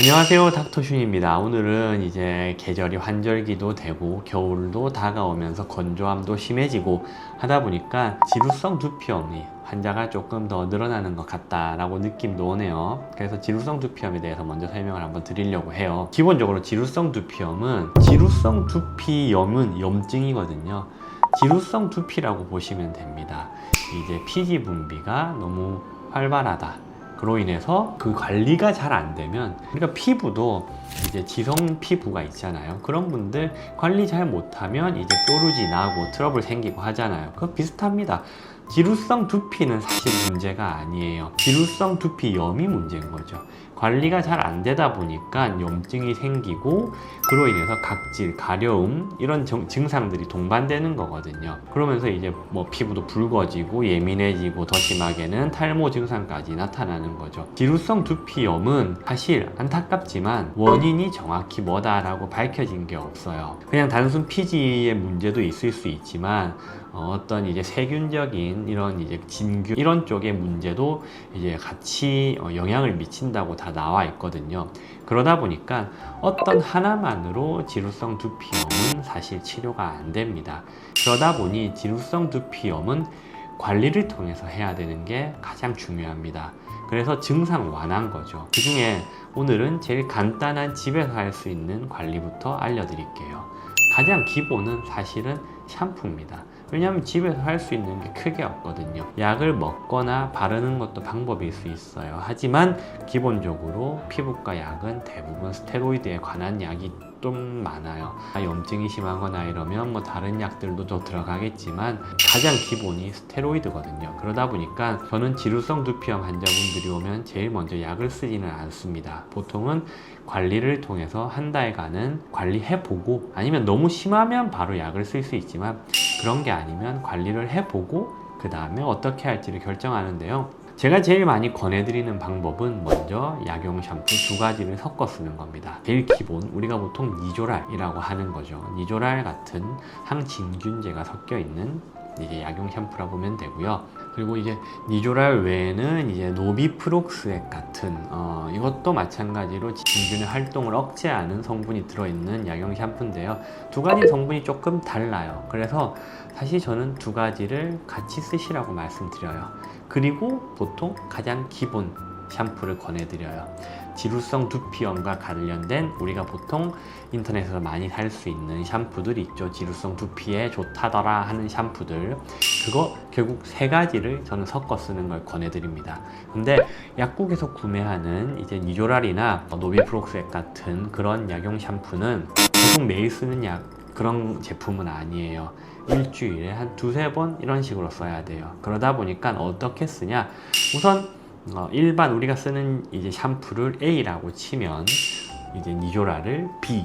안녕하세요 닥터슌입니다. 오늘은 이제 계절이 환절기도 되고 겨울도 다가오면서 건조함도 심해지고 하다 보니까 지루성 두피염이 환자가 조금 더 늘어나는 것 같다라고 느낌도 오네요. 그래서 지루성 두피염에 대해서 먼저 설명을 한번 드리려고 해요. 기본적으로 지루성 두피염은 지루성 두피염은 염증이거든요. 지루성 두피라고 보시면 됩니다. 이제 피지 분비가 너무 활발하다 그로 인해서 그 관리가 잘 안 되면 우리가 피부도 이제 지성 피부가 있잖아요. 그런 분들 관리 잘 못하면 이제 뾰루지 나고 트러블 생기고 하잖아요. 그거 비슷합니다. 지루성 두피는 사실 문제가 아니에요. 지루성 두피염이 문제인 거죠. 관리가 잘 안 되다 보니까 염증이 생기고 그로 인해서 각질, 가려움 이런 정- 증상들이 동반되는 거거든요. 그러면서 이제 뭐 피부도 붉어지고 예민해지고 더 심하게는 탈모 증상까지 나타나는 거죠. 지루성 두피염은 사실 안타깝지만 원인이 정확히 뭐다라고 밝혀진 게 없어요. 그냥 단순 피지의 문제도 있을 수 있지만 어, 어떤 이제 세균적인 이런 이제 진균 이런 쪽의 문제도 이제 같이 어, 영향을 미친다고 다 나와 있거든요. 그러다 보니까 어떤 하나만으로 지루성 두피염은 사실 치료가 안 됩니다. 그러다 보니 지루성 두피염은 관리를 통해서 해야 되는 게 가장 중요합니다. 그래서 증상 완화인 거죠. 그 중에 오늘은 제일 간단한 집에서 할 수 있는 관리부터 알려드릴게요. 가장 기본은 사실은 샴푸입니다. 왜냐하면 집에서 할 수 있는 게 크게 없거든요. 약을 먹거나 바르는 것도 방법일 수 있어요. 하지만 기본적으로 피부과 약은 대부분 스테로이드에 관한 약이 좀 많아요. 아, 염증이 심하거나 이러면 뭐 다른 약들도 더 들어가겠지만 가장 기본이 스테로이드거든요. 그러다 보니까 저는 지루성 두피염 환자분들이 오면 제일 먼저 약을 쓰지는 않습니다. 보통은 관리를 통해서 한 달간은 관리해보고 아니면 너무 심하면 바로 약을 쓸 수 있지만 그런 게 아니면 관리를 해보고 그 다음에 어떻게 할지를 결정하는데요. 제가 제일 많이 권해드리는 방법은 먼저 약용 샴푸 두 가지를 섞어 쓰는 겁니다. 제일 기본 우리가 보통 니조랄이라고 하는 거죠. 니조랄 같은 항진균제가 섞여 있는 이제 약용 샴푸라 보면 되고요. 그리고 이제 니조랄 외에는 이제 노비프록스액 같은 어, 이것도 마찬가지로 진균의 활동을 억제하는 성분이 들어있는 약용 샴푸인데요. 두 가지 성분이 조금 달라요. 그래서 사실 저는 두 가지를 같이 쓰시라고 말씀드려요. 그리고 보통 가장 기본 샴푸를 권해드려요. 지루성 두피염과 관련된 우리가 보통 인터넷에서 많이 살 수 있는 샴푸들이 있죠. 지루성 두피에 좋다더라 하는 샴푸들. 그거 결국 세 가지를 저는 섞어 쓰는 걸 권해드립니다. 근데 약국에서 구매하는 이제 니조랄이나 노비프록스액 같은 그런 약용 샴푸는 보통 매일 쓰는 약 그런 제품은 아니에요. 일주일에 한 두세 번 이런 식으로 써야 돼요. 그러다 보니까 어떻게 쓰냐? 우선 어, 일반 우리가 쓰는 이제 샴푸를 A라고 치면 이제 니조라를 B,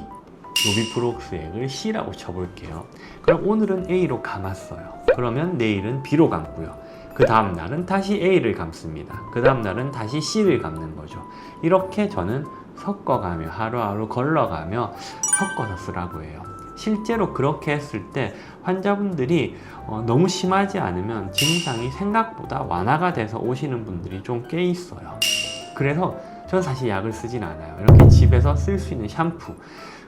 노비프록스액을 C라고 쳐볼게요. 그럼 오늘은 A로 감았어요. 그러면 내일은 B로 감고요. 그 다음 날은 다시 A를 감습니다. 그 다음 날은 다시 C를 감는 거죠. 이렇게 저는 섞어가며 하루하루 걸러가며 섞어서 쓰라고 해요. 실제로 그렇게 했을 때 환자분들이 어, 너무 심하지 않으면 증상이 생각보다 완화가 돼서 오시는 분들이 좀 꽤 있어요. 그래서 저는 사실 약을 쓰진 않아요. 이렇게 집에서 쓸 수 있는 샴푸.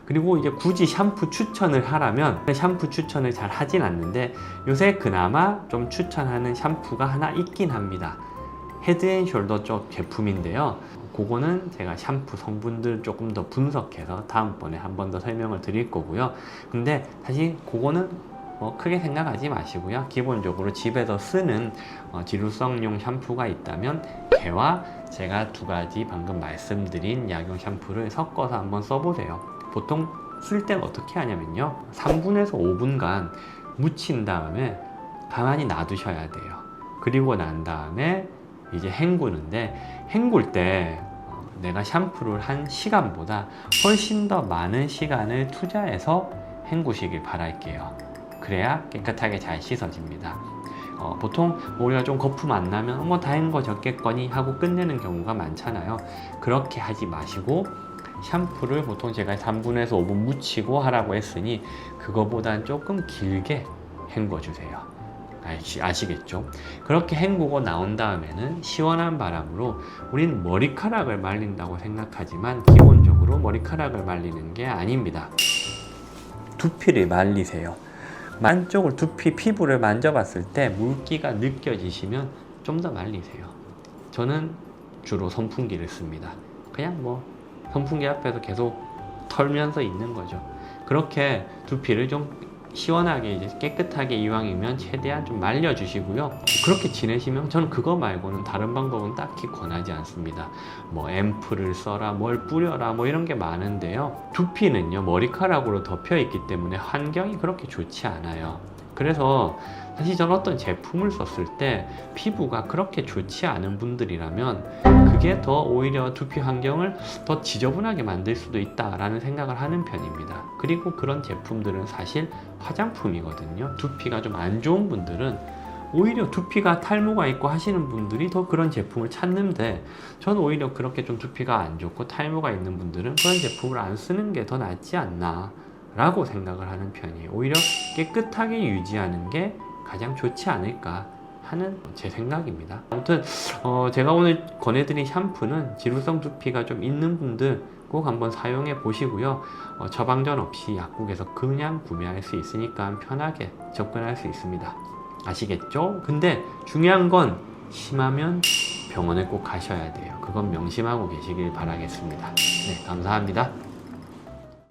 그리고 이제 굳이 샴푸 추천을 하라면 샴푸 추천을 잘 하진 않는데 요새 그나마 좀 추천하는 샴푸가 하나 있긴 합니다. 헤드앤숄더 쪽 제품인데요. 그거는 제가 샴푸 성분들 조금 더 분석해서 다음번에 한 번 더 설명을 드릴 거고요. 근데 사실 그거는 뭐 크게 생각하지 마시고요. 기본적으로 집에서 쓰는 어, 지루성용 샴푸가 있다면 걔와 제가 두 가지 방금 말씀드린 약용 샴푸를 섞어서 한번 써보세요. 보통 쓸땐 어떻게 하냐면요. 3분에서 5분간 묻힌 다음에 가만히 놔두셔야 돼요. 그리고 난 다음에 이제 헹구는데 헹굴 때 어, 내가 샴푸를 한 시간보다 훨씬 더 많은 시간을 투자해서 헹구시길 바랄게요. 그래야 깨끗하게 잘 씻어집니다. 어, 보통 우리가 좀 거품 안 나면 뭐다 헹궈졌겠거니 하고 끝내는 경우가 많잖아요. 그렇게 하지 마시고 샴푸를 보통 제가 3분에서 5분 묻히고 하라고 했으니 그거보단 조금 길게 헹궈 주세요. 아시, 아시겠죠? 그렇게 헹구고 나온 다음에는 시원한 바람으로 우리는 머리카락을 말린다고 생각하지만 기본적으로 머리카락을 말리는 게 아닙니다. 두피를 말리세요. 안쪽을 두피 피부를 만져봤을 때 물기가 느껴지시면 좀 더 말리세요. 저는 주로 선풍기를 씁니다. 그냥 뭐 선풍기 앞에서 계속 털면서 있는 거죠. 그렇게 두피를 좀 시원하게 이제 깨끗하게 이왕이면 최대한 좀 말려주시고요. 그렇게 지내시면 저는 그거 말고는 다른 방법은 딱히 권하지 않습니다. 뭐 앰플을 써라, 뭘 뿌려라, 뭐 이런 게 많은데요. 두피는요 머리카락으로 덮여 있기 때문에 환경이 그렇게 좋지 않아요. 그래서 사실 저는 어떤 제품을 썼을 때 피부가 그렇게 좋지 않은 분들이라면 그게 더 오히려 두피 환경을 더 지저분하게 만들 수도 있다라는 생각을 하는 편입니다. 그리고 그런 제품들은 사실 화장품이거든요. 두피가 좀 안 좋은 분들은 오히려 두피가 탈모가 있고 하시는 분들이 더 그런 제품을 찾는데 저는 오히려 그렇게 좀 두피가 안 좋고 탈모가 있는 분들은 그런 제품을 안 쓰는 게 더 낫지 않나 라고 생각을 하는 편이에요. 오히려 깨끗하게 유지하는 게 가장 좋지 않을까 하는 제 생각입니다. 아무튼 어, 제가 오늘 권해드린 샴푸는 지루성 두피가 좀 있는 분들 꼭 한번 사용해 보시고요. 어, 처방전 없이 약국에서 그냥 구매할 수 있으니까 편하게 접근할 수 있습니다. 아시겠죠? 근데 중요한 건 심하면 병원에 꼭 가셔야 돼요. 그건 명심하고 계시길 바라겠습니다. 네, 감사합니다.